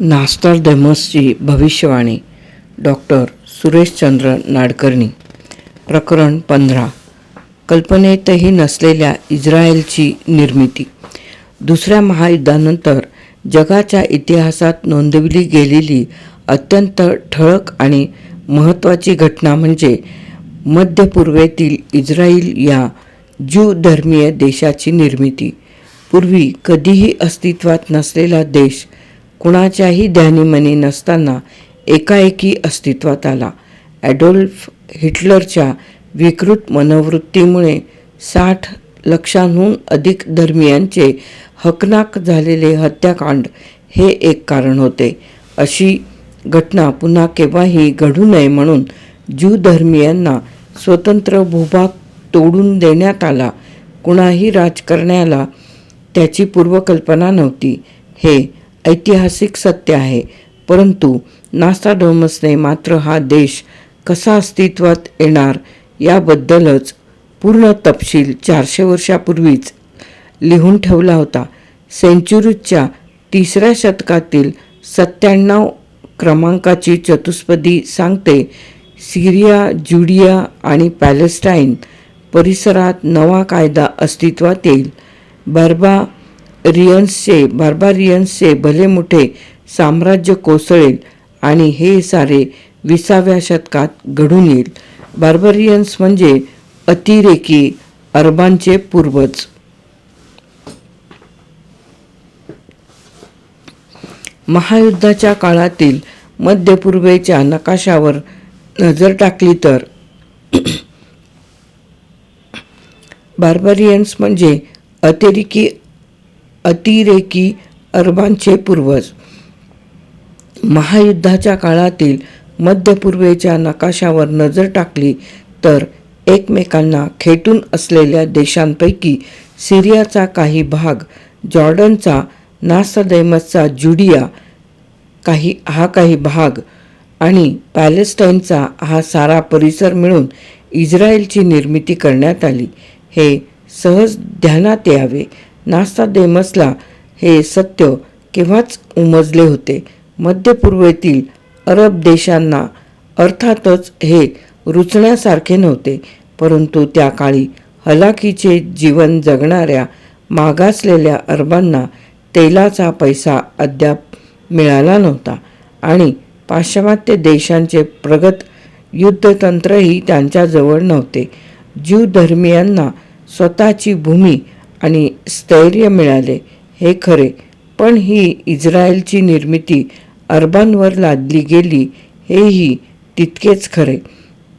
नास्टारडेमसची भविष्यवाणी डॉक्टर सुरेशचंद्र नाडकर्णी. प्रकरण पंधरा. कल्पनेतही नसलेल्या इस्रायलची निर्मिती. दुसऱ्या महायुद्धानंतर जगाच्या इतिहासात नोंदवली गेलेली अत्यंत ठळक आणि महत्त्वाची घटना म्हणजे मध्य पूर्वेतील इस्रायल या ज्यू धर्मीय देशाची निर्मिती. पूर्वी कधीही अस्तित्वात नसलेला देश कुणाच्याही ध्यानीमनी नसताना एकाएकी अस्तित्वात आला. ॲडोल्फ हिटलरच्या विकृत मनोवृत्तीमुळे साठ लक्षांहून अधिक धर्मियांचे हकनाक झालेले हत्याकांड हे एक कारण होते. अशी घटना पुन्हा केव्हाही घडू नये म्हणून ज्यू धर्मियांना स्वतंत्र भूभाग तोडून देण्यात आला. कुणाही राजकारण्याला त्याची पूर्वकल्पना नव्हती. हे ऐतिहासिक सत्य आहे. परंतु नास्ताडोमसने मात्र हा देश कसा अस्तित्वात येणार याबद्दलच पूर्ण तपशील चारशे वर्षापूर्वीच लिहून ठेवला होता. सेंचुरीच्या तिसऱ्या शतकातील सत्त्याण्णव क्रमांकाची चतुष्पदी सांगते सिरिया जुडिया आणि पॅलेस्टाईन परिसरात नवा कायदा अस्तित्वात येईल. बर्बा रियन्सचे बार्बारियन्सचे भले मोठे साम्राज्य कोसळेल आणि हे सारे विसाव्या शतकात घडून येईल. बार्बरियन्स म्हणजे अतिरेकी अरबांचे पूर्वज. महायुद्धाच्या काळातील मध्य पूर्वेच्या नकाशावर नजर टाकली तर बार्बरियन्स म्हणजे अतिरेकी अतिरेकी अरबांचे पूर्वज. महायुद्धाच्या काळातील मध्य पूर्वेच्या नकाशावर नजर टाकली तर एकमेकांना खेटून असलेल्या देशांपैकी सिरियाचा काही भाग जॉर्डनचा नासदैमसचा जुडिया काही हा काही भाग आणि पॅलेस्टाईनचा हा सारा परिसर मिळून इस्रायलची निर्मिती करण्यात आली. हे सहज ध्यानात यावे. नास्तादेमसला हे सत्य केव्हाच उमजले होते? मध्यपूर्वेतील अरब देशांना अर्थातच हे रुचण्यासारखे नव्हते परंतु त्या काळी हलाखीचे जीवन जगणाऱ्या मागासलेल्या अरबांना तेलाचा पैसा अद्याप मिळाला नव्हता आणि पाश्चिमात्य देशांचे प्रगत युद्धतंत्रही त्यांच्याजवळ नव्हते. ज्यू धर्मियांना स्वतःची भूमी आणि स्थैर्य मिळाले हे खरे. पण ही इस्रायलची निर्मिती अरबांवर लादली गेली हेही तितकेच खरे.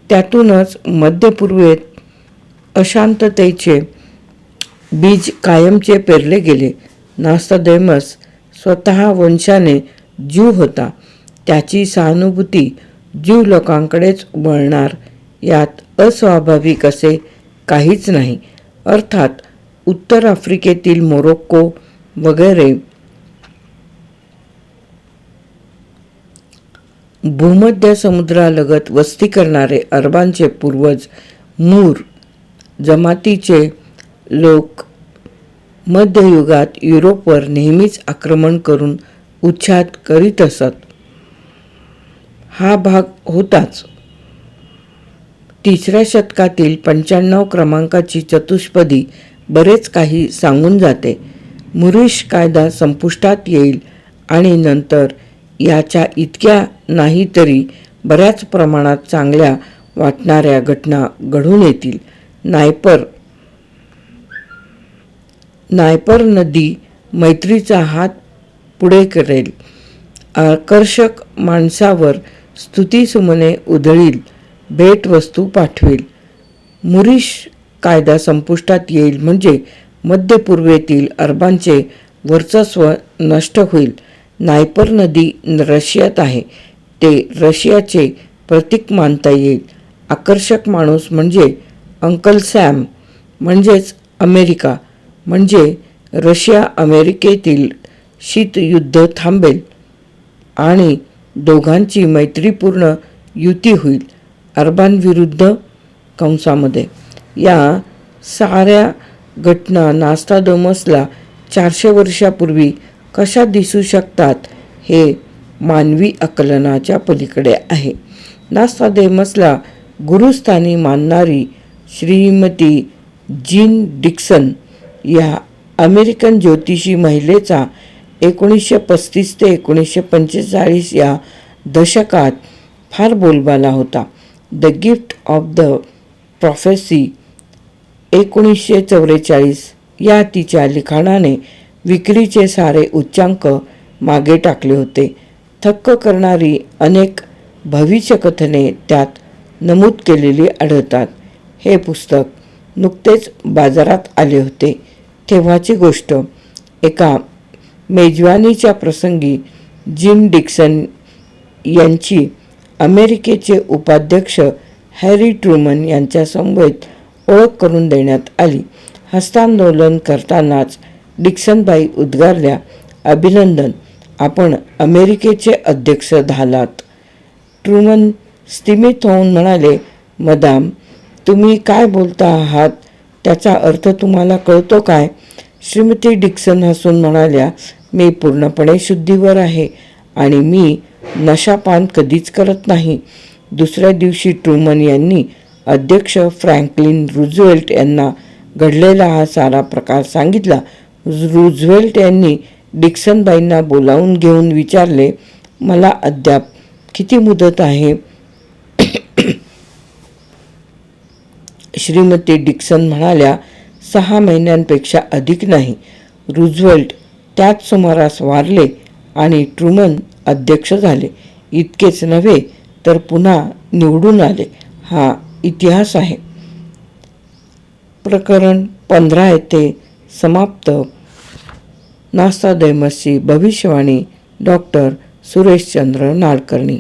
त्यातूनच मध्यपूर्वेत अशांततेचे बीज कायमचे पेरले गेले. नास्तादैमस स्वतः वंशाने ज्यू होता. त्याची सहानुभूती ज्यू लोकांकडेच वळणार यात अस्वाभाविक असे काहीच नाही. अर्थात उत्तर आफ्रिकेतील मोरोक्को वगैरे भूमध्य समुद्रालगत वस्ती करणारे अरबांचे पूर्वज मूर जमातीचे लोक मध्ययुगात युरोपवर नेहमीच आक्रमण करून उच्छाद करीत असत. हा भाग होताच. तिसऱ्या शतकातील पंच्याण्णव क्रमांकाची चतुष्पदी बरेच काही सांगून जाते. मुरीश कायदा संपुष्टात येईल आणि नंतर याच्या इतक्या नाही तरी बऱ्याच प्रमाणात चांगल्या वाटणाऱ्या घटना घडून येतील. नायपर नायपर नदी मैत्रीचा हात पुढे करेल. आकर्षक माणसावर स्तुतीसुमने उधळील. भेटवस्तू पाठवेल. मुरीश कायदा संपुष्टात येईल म्हणजे मध्य पूर्वेतील अरबांचे वर्चस्व नष्ट होईल. नायपर नदी रशियात आहे. ते रशियाचे प्रतीक मानता येईल. आकर्षक माणूस म्हणजे अंकल सॅम म्हणजेच अमेरिका म्हणजे रशिया अमेरिकेतील शीतयुद्ध थांबेल आणि दोघांची मैत्रीपूर्ण युती होईल. अरबांविरुद्ध कंसामध्ये या साऱ्या घटना नास्तादोमसला चारशे वर्षापूर्वी कशा दिसू शकतात हे मानवी आकलनाच्या पलीकडे आहे. नास्तादेमसला गुरुस्थानी मानणारी श्रीमती जीन डिक्सन या अमेरिकन ज्योतिषी महिलेचा एकोणीसशे पस्तीस ते एकोणीसशे पंचेचाळीस या दशकात फार बोलबाला होता. The gift of the prophecy एकोणीसशे चौवेचाळीस या तिच्या लिखाणाने विक्रीचे सारे उच्चांक मागे टाकले होते. थक्क करणारी अनेक भविष्यकथने त्यात नमूद केलेली आढळतात. हे पुस्तक नुकतेच बाजारात आले होते. तेव्हाची गोष्ट एका मेजवानीच्या प्रसंगी जिम डिक्सन यांची अमेरिकेचे उपाध्यक्ष हॅरी ट्रुमन यांच्यासमवेत ओळख करून देण्यात आली. हस्तांदोलन करतानाच डिक्सनबाई उद्गारल्या अभिनंदन आपण अमेरिकेचे अध्यक्ष झालात. ट्रुमन स्थिमित होऊन म्हणाले मदाम तुम्ही काय बोलता आहात? त्याचा अर्थ तुम्हाला कळतो काय? श्रीमती डिक्सन हसून म्हणाल्या मी पूर्णपणे शुद्धीवर आहे आणि मी नशापान कधीच करत नाही. दुसऱ्या दिवशी ट्रुमन यांनी अध्यक्ष फ्रँकलिन रुझवेल्ट यांना घडलेला हा सारा प्रकार सांगितला. रुझवेल्ट यांनी डिक्सनबाईंना बोलावून घेऊन विचारले मला अद्याप किती मुदत आहे? श्रीमती डिक्सन म्हणाल्या सहा महिन्यांपेक्षा अधिक नाही. रुझवेल्ट त्याच सुमारास वारले आणि ट्रुमन अध्यक्ष झाले. इतकेच नव्हे तर पुन्हा निवडून आले. हा इतिहास आहे. प्रकरण पंधरा येथे समाप्त. नास्ता नास्तादैमसची भविष्यवाणी डॉक्टर सुरेशचंद्र नाडकर्णी